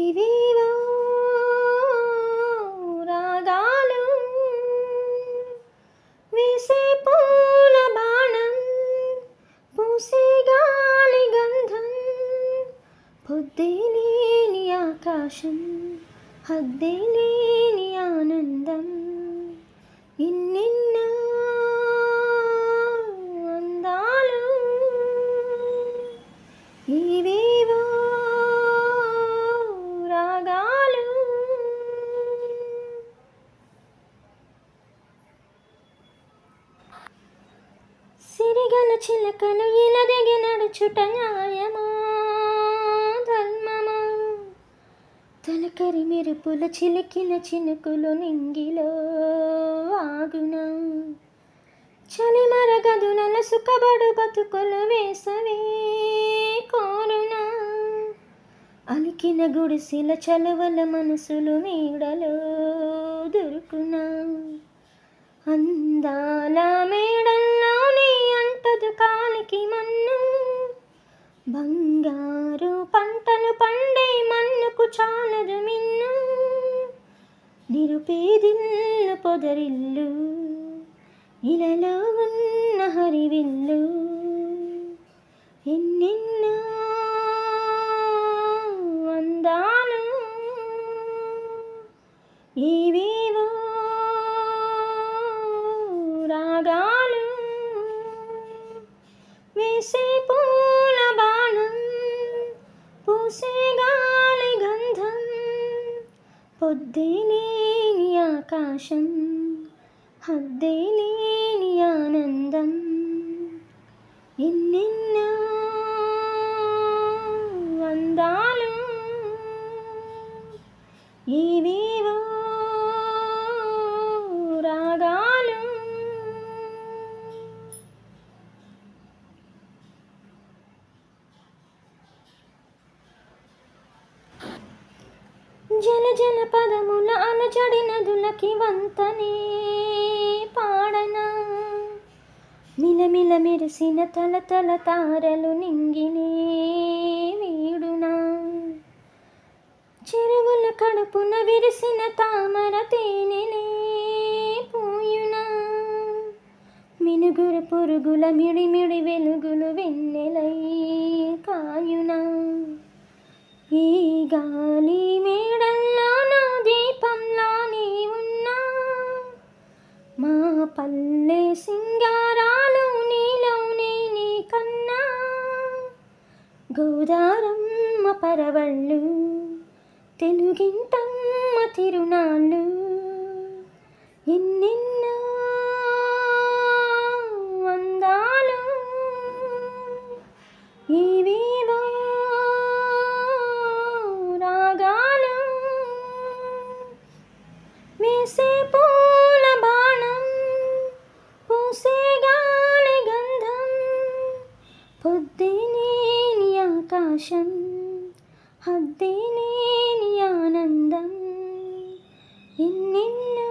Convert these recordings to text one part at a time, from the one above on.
నీవేవో రాగాలు వేసే పూల బాణం పూసే గాలి గంధం పొద్దే లేని ఆకాశం హద్దే లేని ఆనందం. ఇన్నెన్నో చిలకలు ఇలా దిగి నడుచుట న్యాయమా? ధర్మమా? తలకరి మెరుపుల చిలికిన చినుకులు నింగిలో ఆగునా. చలి మరగదునల సుఖబడు బతుకులు వేసవే కోరునా. అలికిన గుడిసెల చలువల మనసులు నీడలో దొరుకునా. అందాల మేడల్లో అంటదు మన్ను. బంగారు పంటలు పండే మన్నుకు చాలదు మిన్ను. నిరుపేదిల్లు పొదరిల్లు. ఇలలో ఉన్న హరివిల్లు. ఎన్నెన్న పూసే గాలి గంధం పొద్దే లేని ఆకాశం హద్దే లేని ఆనందం ఎన్నెన్నో జల జల పదముల అలజడి నదులకి వంతనే పాడనా మిలమిల మెరిసిన తల తల తారలు నింగినే వీడునా. చెరువుల కడుపున విరిసిన తామర తేనెనే పూయునా. మినుగురు పురుగుల మిడిమిడి వెలుగులు వెన్నెలై కాయునా. ఈ గాలి పల్లె సింగారాలు నీలోనే నీ కన్నా. గోదారమ్మ పరవళ్ళు తెలుగింటమ్మ తిరునాళ్ళు. ఎన్నెన్నో సంతోషం హద్దే లేని ఆనందం ఎన్నెన్నో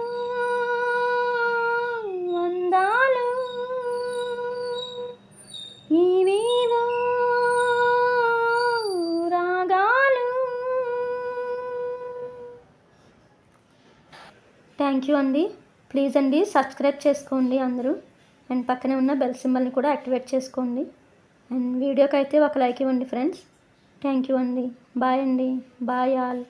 అందాలు నీవేవో రాగాలు థ్యాంక్ యూ అండి ప్లీజ్ అండి సబ్స్క్రైబ్ చేసుకోండి అందరూ. అండ్ పక్కనే ఉన్న బెల్ సింబల్ని కూడా యాక్టివేట్ చేసుకోండి. అండ్ వీడియోకి అయితే ఒక లైక్ ఇవ్వండి ఫ్రెండ్స్ థ్యాంక్ యూ అండి. బాయ్ అండి. Bye all.